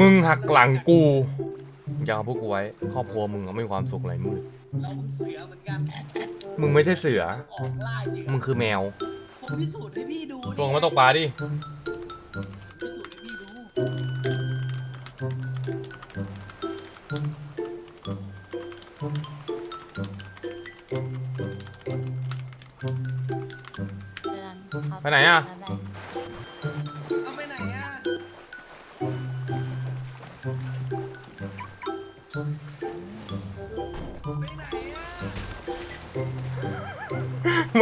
มึงหักหลังกูอย่าเอาพวกกูไว้ครอบครัวมึงอะไม่มีความสุขอะไรมึงเรามึงเสือเหมือนกันมึงไม่ใช่เสือ ออกล่าจริงมึงคือแมวผมพิสูจน์ให้พี่ดูลงมาตกปลาดิพิสูจน์ให้พี่ดูไปไหนอะเอาไป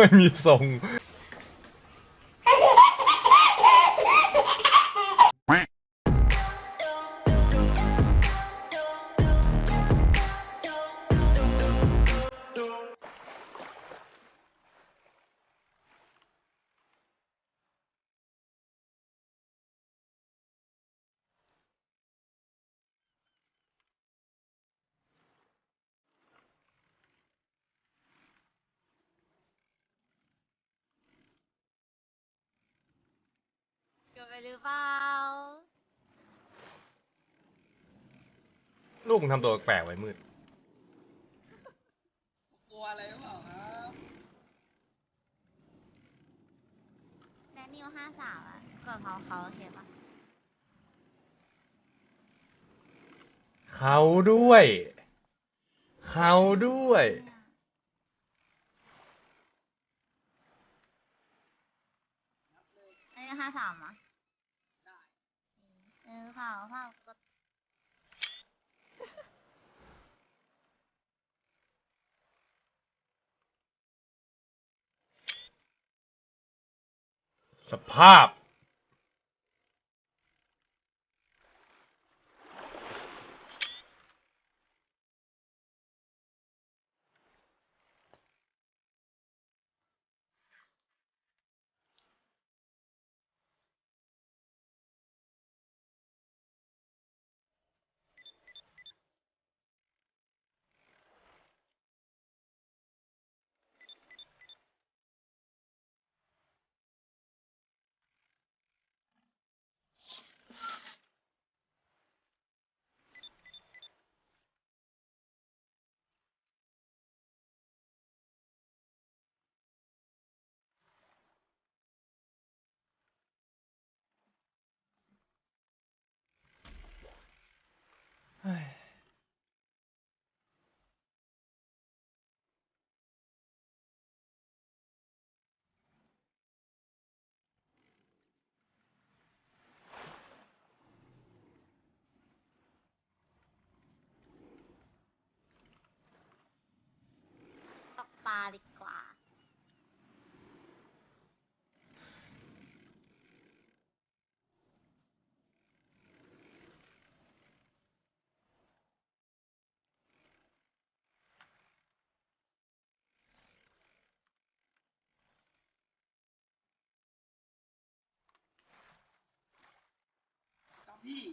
ไม่มีท หรือเปล่า ลูกมึงทำตัวแปลกๆไว้มืด กลัวอะไรหรือเปล่าครับแดนิวห้าสามอะกดเขาเขาโอเคปะเขาด้วย เขาด้วยแดนิวห้าสามอะเออเปล่าเปล่ากดสภาพ ตกปลาดีกว่า ครับพี่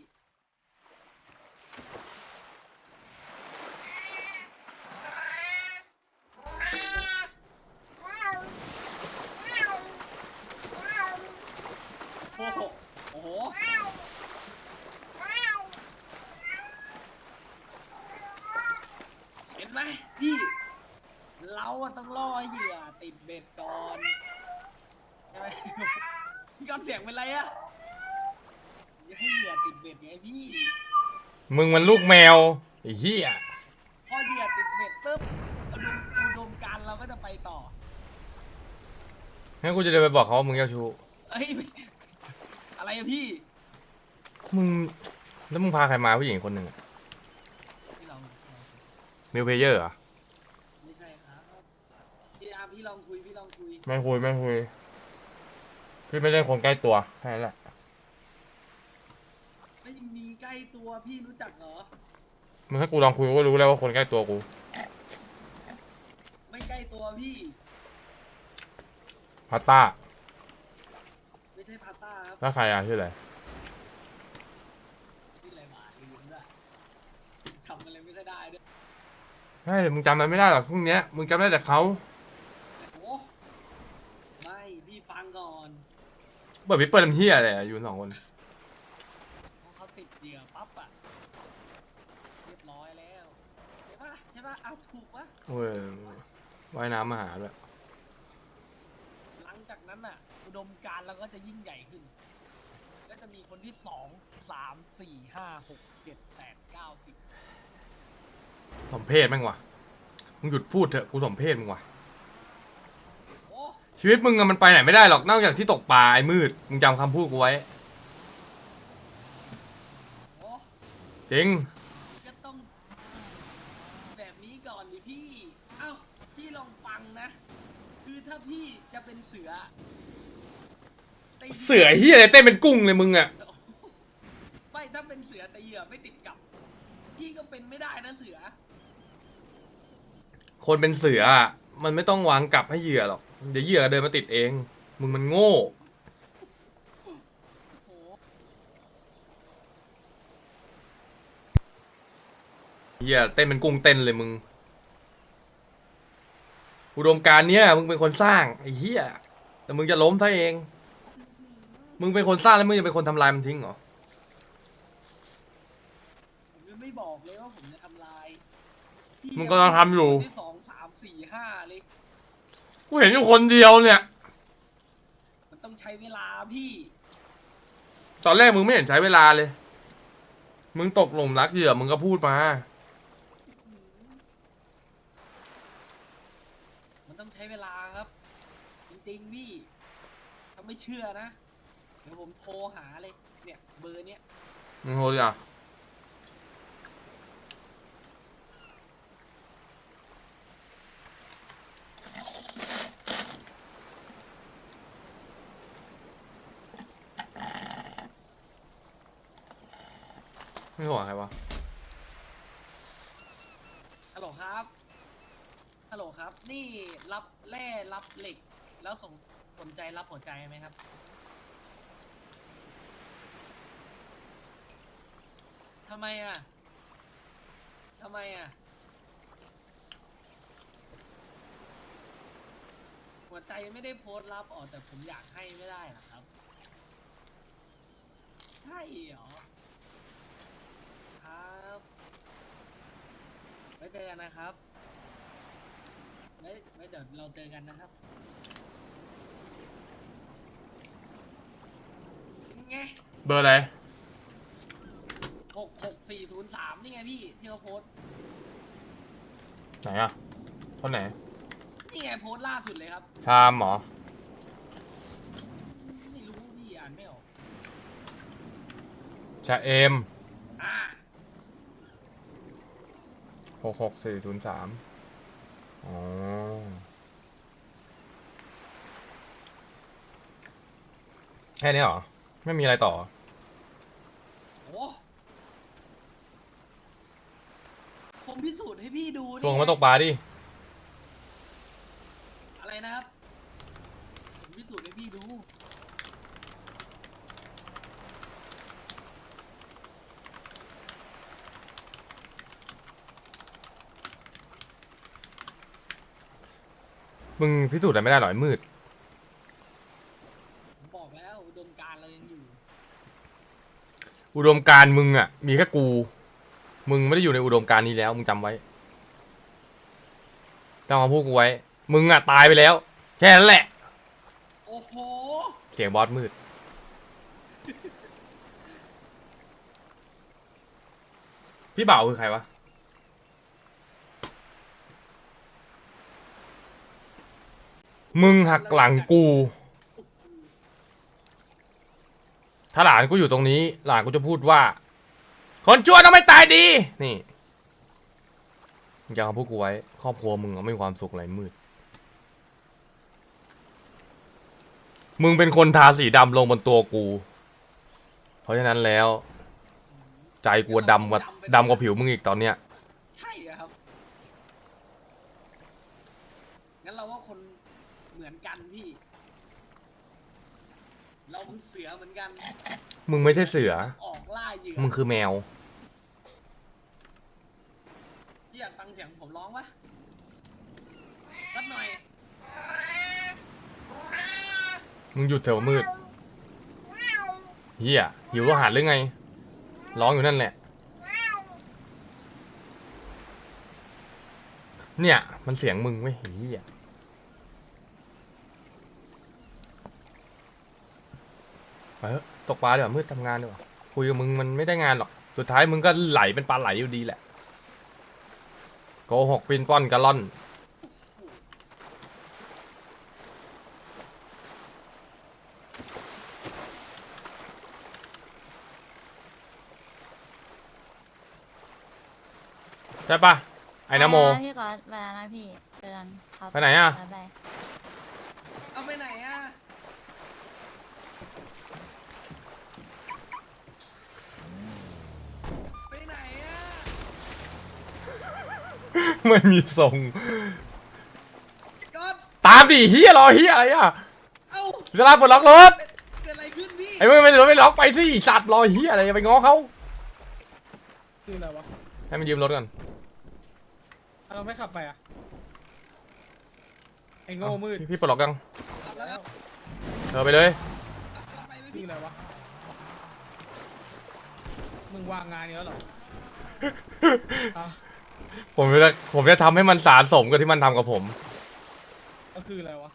โอ้โห โอ้โห เห็นไหมพี่ เราอะต้องล่อเหยื่อติดเบ็ดก่อน ใช่ไหม พี่กอน เสียงเป็นไรอะอย่าให้เหยื่อติดเบ็ดไงพี่มึงมันลูกแมวไอ้เหี้ยพอเหยื่อติดเบ็ดปุ๊บอุดมอุดมการณ์เราก็จะไปต่องั้นกูจะเดินไปบอกเขาว่ามึงเจ้าชู้เอ้ยอะไรอะพี่มึงแล้วมึงพาใครมาผู้หญิงคนหนึ่งอะพี่ลองมิวเพเยอร์เหรอไม่ใช่ครับพี่อาร์มพี่ลองคุยพี่ลองคุยไม่คุยไม่คุย พี่ไม่เล่นคนใกล้ตัวแค่นั้นแหละไม่มีใกล้ตัวพี่รู้จักเหรอ มึงให้กูลองคุยกูก็รู้แล้วว่าคนใกล้ตัวกู ไม่ใกล้ตัวพี่ พาต้า ไม่ใช่พาต้าครับแล้วใครอะชื่ออะไรพี่อะไรมาลืมด้วยทำอะไรไม่ค่อยได้ด้วย ใช่มึงจำมันไม่ได้หรอกพรุ่งเนี้ยมึงจำได้แต่เขา โอ้ไม่ พี่ฟังก่อน เปิดพี่เปิดลำเฮียเลยอะอยู่สองคนเพราะเขาติดเหยื่อปั๊บอะเรียบร้อยแล้วใช่ปะใช่ปะเอาถูกปะเว้ยว่ายน้ำมาหาด้วยหลังจากนั้นอะอุดมการณ์เราก็จะยิ่งใหญ่ขึ้น ก็จะมีคนที่สองสามสี่ห้าหกเจ็ดแปดเก้าสิบสมเพศแม่งวะมึงหยุดพูดเถอะกูสมเพศมึงวะโอ้ ชีวิตมึงอะมันไปไหนไม่ได้หรอกนอกจากที่ตกปลาไอ้มืดมึงจำคำพูดกูไว้โอ้จริงก็ต้อง แบบนี้ก่อนดิพี่ เอ้า พี่ลองฟังนะ คือถ้าพี่จะเป็นเสือแต่หยื่เสือเฮียอะไรเต้นเป็นกุ้งเลยมึงอะไม่ถ้าเป็นเสือแต่เหยื่อไม่ติดกับ พี่ก็เป็นไม่ได้นะเสือ คนเป็นเสืออะมันไม่ต้องวางกลับให้เหยื่อหรอก เดี๋ยวเหยื่อเดินมาติดเอง มึงมันโง่โอ้โหเฮียเต้นเป็นกุ้งเต้นเลยมึง อุดมการณ์เนี้ยมึงเป็นคนสร้างไอ้เฮียแต่มึงจะล้มซะเอง มึงเป็นคนสร้างแล้วมึงจะเป็นคนทำลายมันทิ้งเหรอ ผมยังไม่บอกเลยว่าผมจะทำลายพี่มึงกำลังทำอยู่ ที่สองสามสี่ห้าเลย กูเห็นอยู่คนเดียวเนี่ย มันต้องใช้เวลาพี่ตอนแรกมึงไม่เห็นใช้เวลาเลย มึงตกหลุมรักเหยื่อมึงก็พูดมา มันต้องใช้เวลาครับ จริงๆพี่ถ้าไม่เชื่อนะเดี๋ยวผมโทรหาเลยเนี่ยเบอร์เนี้ยมึงโทรดิอะ ไม่ห่วงใครวะฮัลโหลครับ ฮัลโหลครับ นี่รับแร่รับเหล็ก แล้วสนสนใจรับหัวใจไหมครับ ทำไมอะ ทำไมอะ หัวใจไม่ได้โพสต์รับอ๋อแต่ผมอยากให้ไม่ได้เหรอครับ ใช่เหรอ ครับ ไว้เจอกันนะครับไว้ไว้เดี๋ยวเราเจอกันนะครับไงเบอร์อะไร หกหกสี่ศูนย์สามนี่ไงพี่ที่เขาโพสต์ไหนอะคนไหนนี่ไงโพสต์ล่าสุดเลยครับ ชามเหรอ ไม่รู้พี่อ่านไม่ออกชาเอม อ่า หกหกสี่ศูนย์สามอ๋อ แค่นี้เหรอ ไม่มีอะไรต่อ โอ้ผมพิสูจน์ให้พี่ดูนี่ช่วงไมาตกปลาดิ อะไรนะครับผมพิสูจน์ให้พี่ดู มึงพิสูจน์อะไรไม่ได้หรอกไอ้มืด ผมบอกแล้วอุดมการณ์เรายังอยู่ อุดมการณ์มึงอะ มีแค่กู มึงไม่ได้อยู่ในอุดมการณ์นี้แล้ว มึงจำไว้จำคำพูดกูไว้ มึงอะตายไปแล้ว แค่นั้นแหละ โอ้โห เสียงบอสมืด พี่บ่าวคือใครวะ มึงหักหลังกู ถ้าหลานกูอยู่ตรงนี้ หลานกูจะพูดว่า คนชั่วต้องไม่ตายดี นี่มึงจำคำพูดกูไว้ ครอบครัวมึงไม่มีความสุขอะไรมืด มึงเป็นคนทาสีดำลงบนตัวกู เพราะฉะนั้นแล้ว ใจกูดำกว่าดำกว่าผิวมึงอีกตอนเนี้ย ใช่เหรอครับ งั้นเราว่าคนเหมือนกันพี่ เราคือเสือเหมือน กันมึงไม่ใช่เสือ ออกล่าเหยื่อมึงคือแมว พี่อยากฟังเสียงผมร้องปะสักหน่อย มึงหยุดเถอะมืดเฮียหิวอาหารหรือไง ร้องอยู่นั่นแหละ เนี่ย มันเสียงมึงเว้ยไอ้เหี้ย ไปเถอะตกปลาดีกว่ามืดทำงานดีกว่าคุยกับมึงมันไม่ได้งานหรอก สุดท้ายมึงก็ไหลเป็นปลาไหลอยู่ดีแหละ โกหกปินป้อนกะล่อน ใช่ปะไอ้นโมปแล้วพี่ก๊อตไปแล้วนะพี่เตือนครับไปไหนอะ บ๊ายบาย เอาไปไหนอะ ไปไหนอะ ไม่มีทรงพี่ก๊อตตามดิเฮียรอเฮียอะไรอะเอ้าสลาปลดล็อกรถ เกิดอะไรขึ้นพี่ไอ้มึงไม่รถไม่ล็อกไปสิสัตว์รอเฮียอะไรอย่าไปง้อเขาคืออะไรวะให้มันยืมรถก่อน อะเราไม่ขับไปอะไอ้โง่มืดพี่พี่ปลดล็อกยังกลับแล้วครับเธอไปเลยกลับไปไหมคือพี่อะไรวะมึงวางงานเนี้ยเหรออะ ผมจะผมจะทำให้มันสารสมกับที่มันทำกับผม ก็คืออะไรวะ